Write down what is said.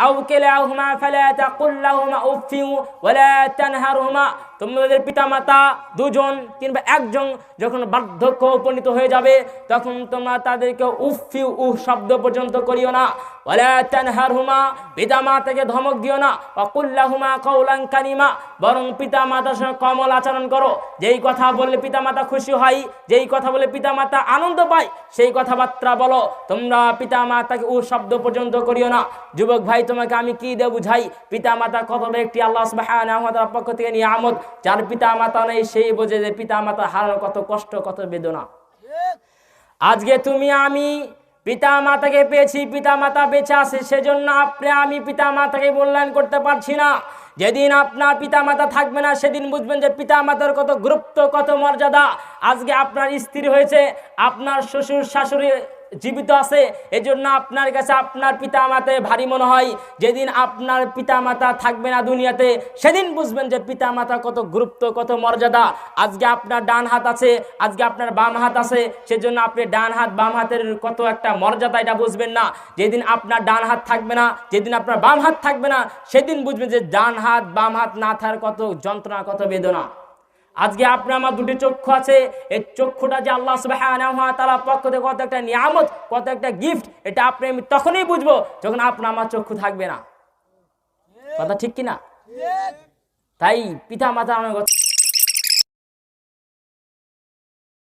أو كلاهما فلا تقل لهما أف ولا تنهرهما তোমাদের পিতামাতা দুজন কিংবা একজন যখন বার্ধক্য উপনীত হয়ে যাবে, তখন তোমরা তাদেরকে উফি উহ শব্দ পর্যন্ত করিও না। তানহারহুমা, পিতামাতাকে ধমক দিও না। অকুল্লাহুমা কৌলাং কানিমা বরং পিতামাতার সঙ্গে কমল আচরণ করো। যেই কথা বললে পিতামাতা খুশি হয়, যেই কথা বলে পিতামাতা আনন্দ পায়, সেই কথাবার্তা বলো। তোমরা পিতামাতাকে উ শব্দ পর্যন্ত করিও না। যুবক ভাই, তোমাকে আমি কি দিয়ে বুঝাই? পিতামাতা কত একটি আল্লাহ পক্ষ থেকে নিয়ামত। যার পিতা মাতা নেই, সেই বোঝে যে পিতামাতা হারানো কত কষ্ট, কত বেদনা। আজকে তুমি, আমি পিতা মাতাকে পেয়েছি পিতা মাতা বেঁচে আছে, সেজন্য আপনি, আমি পিতা মাতাকে মূল্যায়ন করতে পারছি না। যেদিন আপনার পিতা মাতা থাকবে না, সেদিন বুঝবেন যে পিতা মাতার কত গুরুত্ব, কত মর্যাদা। আজকে আপনার স্ত্রী হয়েছে, আপনার শ্বশুর শাশুড়ি জীবিত আছে, এজন্য আপনার কাছে আপনার পিতা মাতায় ভারী মনে হয়, যেদিন আপনার পিতা মাতা থাকবে না দুনিয়াতে, সেদিন বুঝবেন যে পিতা মাতা কত গুরুত্ব, কত মর্যাদা। আজকে আপনার ডান হাত আছে, আজকে আপনার বাম হাত আছে, সেজন্য আপনি ডান হাত, বাম হাতের কত একটা মর্যাদা, এটা বুঝবেন না। যেদিন আপনার ডান হাত থাকবে না, যেদিন আপনার বাম হাত থাকবে না, সেদিন বুঝবেন যে ডান হাত, বাম হাত না থাকার কত যন্ত্রণা, কত বেদনা। আজকে আপনার আমার দুটি চক্ষু আছে। এই চক্ষুটা যে আল্লাহ তাআলার পক্ষ থেকে কত একটা নিয়ামত কত একটা গিফট এটা আপনি আমি তখনই বুঝব যখন আপনার আমার চক্ষু থাকবে না। কথা ঠিক কিনা? তাই পিতা মাতা অনেক